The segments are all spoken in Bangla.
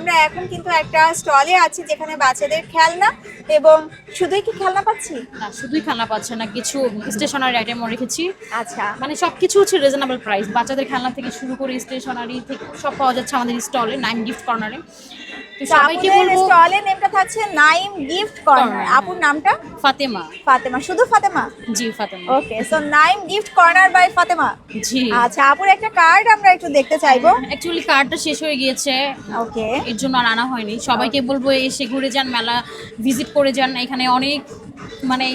আমরা এখন কিন্তু একটা স্টলে আছি যেখানে বাচ্চাদের খেলনা এবং শুধুই কি খেলনা পাচ্ছি? না শুধুই খেলনা পাচ্ছে না কিছু স্টেশনারি আইটেমও রেখেছি। আচ্ছা। মানে সব কিছু হচ্ছে রিজনেবল প্রাইস বাচ্চাদের খেলনা থেকে শুরু করে স্টেশনারি থেকে সব পাওয়া যাচ্ছে আমাদের স্টলে নাইম গিফট কর্নারে সবাইকে বলব স্টলের নেমটা থাকছে নাইম গিফট কর্নার আপুর নামটা? ফাতেমা। ফাতেমা। শুধু ফাতেমা? জি Fatema. Okay so Naim gift corner by Fatema. জি। আচ্ছা আপুর একটা কার্ড আমরা একটু দেখতে চাইব। অ্যাকচুয়ালি কার্ডটা শেষ হয়ে গিয়েছে। ওকে এর জন্য আর আনা হয়নি। সবাইকে বলব এসে ঘুরে যান মেলা ভিজিট করে যান। এখানে অনেক মানে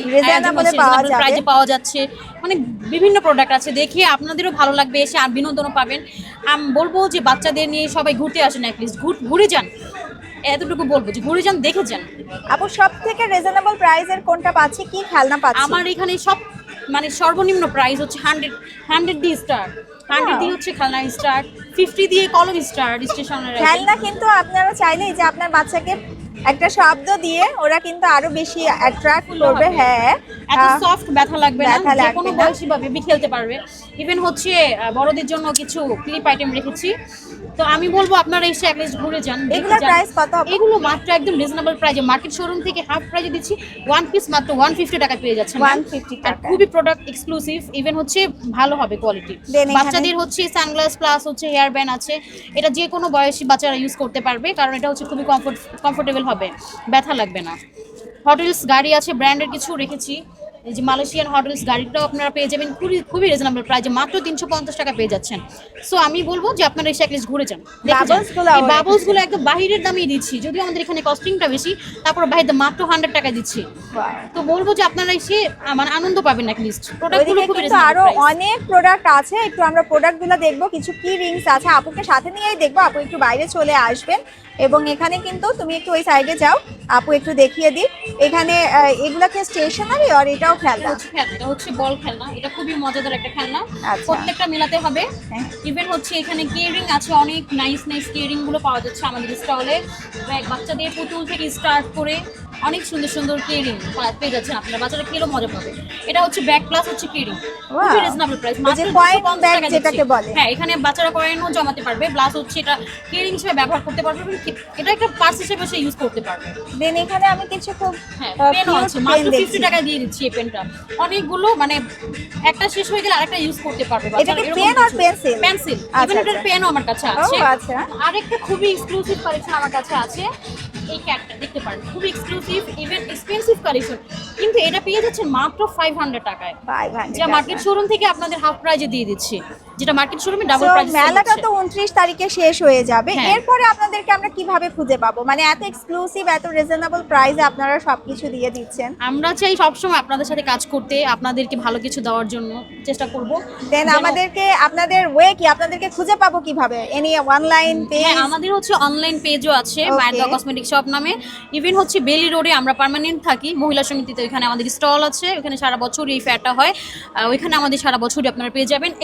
পাওয়া প্রাইজে পাওয়া যাচ্ছে। মানে বিভিন্ন প্রোডাক্ট আছে। দেখে আপনাদেরও ভালো লাগবে এসে আর বিনোদনও পাবেন। আমি বলব যে বাচ্চাদের নিয়ে সবাই ঘুরতে আসেন অ্যাটলিস্ট ঘুরে যান। এতটুকু বলব যে গুরুজন দেখেছেন। দেখে যান আপু সব থেকে রিজনেবল প্রাইসের কোনটা পাচ্ছি কি খেলনা পাচ্ছি? আমার এখানে সব মানে সর্বনিম্ন প্রাইস হচ্ছে হান্ড্রেড হান্ড্রেড দিয়ে স্টার হান্ড্রেড দিয়ে হচ্ছে খেলনা স্টার ফিফটি দিয়ে কলম স্টার স্টেশনের খেলনা কিন্তু আপনারা চাইলেই যে আপনার বাচ্চাকে একটা শব্দ দিয়ে ওরা কিন্তু আরও বেশি অ্যাট্রাক্ট করবে হ্যাঁ। এত সফট ব্যথা লাগবে না। যে কোনো বয়সী বা বেবি খেলতে পারবে। ইভেন হচ্ছে বড়দের জন্য কিছু ক্লিপ আইটেম রেখেছি। তো আমি বলব আপনারা এসে অ্যাটলিস্ট ঘুরে যান যান। প্রাইস কত? এগুলো মাত্র একদম রিজনেবল প্রাইসে মার্কেট শোরুম থেকে হাফ প্রাইসে দিচ্ছি। ওয়ান পিস মাত্র ওয়ান ফিফটি টাকা পেয়ে যাচ্ছেন 150 আর টাকা। খুবই প্রোডাক্ট এক্সক্লুসিভ ইভেন হচ্ছে ভালো হবে কোয়ালিটি বাচ্চাদের হচ্ছে সানগ্লাস প্লাস হচ্ছে হেয়ার ব্যান্ড আছে। এটা যে কোনো বয়সী বাচ্চারা ইউজ করতে পারবে। কারণ এটা হচ্ছে খুবই কমফোর্ট কমফোর্টেবল হবে। ব্যথা লাগবে না। হটেলস গাড়ি আছে ব্র্যান্ডের কিছু রেখেছি। এই যে মালয়েশিয়ান হটেলস গাড়িটাও আপনারা পেয়ে যাবেন। খুবই খুবই রিজনেবল প্রাইজে মাত্র তিনশো পঞ্চাশ টাকা পেয়ে যাচ্ছেন। সো আমি বলব যে আপনারা এসে অ্যাটলিস্ট ঘুরে যান। Bubbles গুলাও বাবলসগুলো একদম বাহিরের দামেই দিচ্ছি। যদিও আমাদের এখানে কস্টিংটা বেশি তারপর বাইরে মাত্র হান্ড্রেড টাকা দিচ্ছি। তো বলব যে আপনারা এসে মানে আনন্দ পাবেন অ্যাটলিস্ট প্রোডাক্টগুলো খুবই আরও অনেক প্রোডাক্ট আছে। একটু আমরা প্রোডাক্টগুলো দেখব। কিছু কি রিংস আছে। আপুকে সাথে নিয়েই দেখব। আপু একটু বাইরে চলে আসবেন। এবং এখানে কিন্তু তুমি একটু ওই সাইডে যাও। আপু একটু দেখিয়ে দিই। এখানে এগুলা কি স্টেশনারি আর এটাও খেলনা? হচ্ছে খেলনা এটা হচ্ছে বল খেলনা। এটা খুবই মজাদার একটা খেলনা। আচ্ছা। প্রত্যেকটা মেলাতে হবে। হ্যাঁ। ইভেন হচ্ছে এখানে কেয়ারিং আছে অনেক নাইস নাইস কেয়ারিংগুলো পাওয়া যাচ্ছে আমাদের স্টলে বাচ্চাদের পুতুল থেকে স্টার্ট করে অনেক সুন্দর সুন্দর কেরিং পেয়ে যাচ্ছেন আপনারা। বাচ্চারা খেলেও মজা পাবে এটা হচ্ছে ব্যাগ প্লাস হচ্ছে কেরিং খুবই রিজনেবল প্রাইস যে coin যেটাকে বলে। হ্যাঁ এখানে বাচ্চারা কয়েনও জমাতে পারবে। প্লাস হচ্ছে এটা কেয়ারিং হিসেবে ব্যবহার করতে পারবে এটা একটা পার্স হিসেবে সে ইউজ করতে পারবে। দেন এখানে আমি কিছু খুব হ্যাঁ আহ, আছে। মাত্র দেখছি। ফিফটি টাকা দিয়ে দিচ্ছি এই পেনটা অনেকগুলো মানে একটা শেষ হয়ে গেলে আরেকটা ইউজ করতে পারবে এটা pen আর? পেন্সিল আচ্ছা, ইভেন এটার আচ্ছা। পেনও আমার কাছে আছে। আচ্ছা। আরেকটা খুবই এক্সক্লুসিভ কালেকশন আমার কাছে আছে। এই ক্যাটটা দেখতে পারেন। খুবই এক্সক্লুসিভ ইভেন এক্সপেন্সিভ কালেকশন কিন্তু এটা পেয়ে যাচ্ছেন মাত্র ফাইভ হান্ড্রেড টাকায়। যা মার্কেট শোরুম থেকে আপনাদের হাফ প্রাইজে দিয়ে দিচ্ছি। যেটা মার্কেট শোরুমে ডাবল প্রাইস মেলাটা তো উনত্রিশ তারিখে শেষ হয়ে যাবে। হ্যাঁ। এরপরে আপনাদেরকে আমরা কীভাবে খুঁজে পাবো? মানে এত এক্সক্লুসিভ এত রিজনেবল প্রাইসে আপনারা সবকিছু দিয়ে দিচ্ছেন। আমরা চাই সবসময় আপনাদের সাথে কাজ করতে আপনাদেরকে ভালো কিছু দেওয়ার জন্য চেষ্টা করব। দেন আমাদেরকে আপনাদের ওয়ে কি? আপনাদেরকে খুঁজে পাবো কীভাবে? এনি অনলাইন পেজ আমাদের হচ্ছে অনলাইন পেজও আছে. মায়ের কসমেটিক শপ নামে। ইভেন হচ্ছে বেলি রোডে আমরা পার্মানেন্ট থাকি মহিলা সমিতিতে। ওইখানে আমাদের স্টল আছে ওইখানে সারা বছর এই ফেয়ারটা হয়। ওইখানে আমাদের সারা বছরই আপনারা পেয়ে যাবেন।